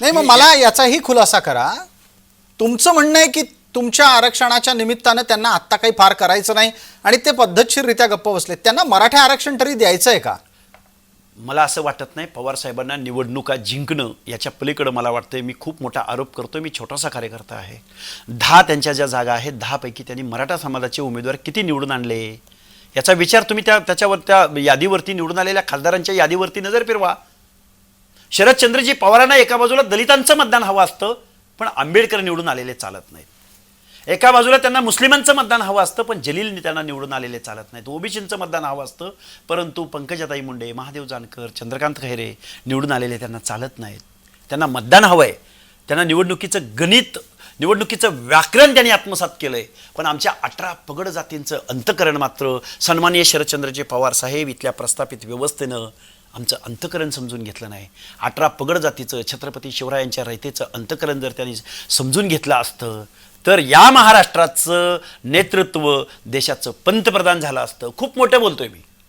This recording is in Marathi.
नाही मग मला याचाही खुलासा करा. तुमचं म्हणणं आहे की तुमच्या आरक्षणाच्या निमित्तानं त्यांना आत्ता काही फार करायचं नाही आणि ते पद्धतशीररित्या गप्प बसले त्यांना मराठा आरक्षण तरी द्यायचं आहे का? मला असं वाटत नाही. पवार साहेबांना निवडणुका जिंकणं याच्या पलीकडं मला वाटतंय. मी खूप मोठा आरोप करतो मी छोटासा कार्यकर्ता आहे. दहा त्यांच्या ज्या जागा आहेत दहापैकी त्यांनी मराठा समाजाचे उमेदवार किती निवडून आणले? याचा विचार तुम्ही त्या त्याच्यावर त्या यादीवरती निवडून आलेल्या खासदारांच्या यादीवरती नजर फिरवा. शरदचंद्रजी पवारांना एका बाजूला दलितांचं मतदान हवं असतं पण आंबेडकर निवडून आलेले चालत नाहीत. एका बाजूला त्यांना मुस्लिमांचं मतदान हवं असतं पण जलील त्यांना निवडून आलेले चालत नाहीत. ओबीसींचं मतदान हवं असतं परंतु पंकजाताई मुंडे महादेव जानकर चंद्रकांत खैरे निवडून आलेले त्यांना चालत नाहीत. त्यांना मतदान हवं आहे त्यांना निवडणुकीचं गणित निवडणुकीचं व्याकरण त्यांनी आत्मसात केलं आहे पण आमच्या अठरा पगड जातींचं अंतकरण मात्र सन्माननीय शरदचंद्रजी पवार साहेब इथल्या प्रस्थापित व्यवस्थेनं आमचं अंतकरण समजून घेतलं नाही. अठरा पगड जातीचं छत्रपती शिवरायांच्या रयतेचं अंतकरण जर त्यांनी समजून घेतलं असतं तर या महाराष्ट्राचं नेतृत्व देशाचं पंतप्रधान झालं असतं. खूप मोठं बोलतोय मी.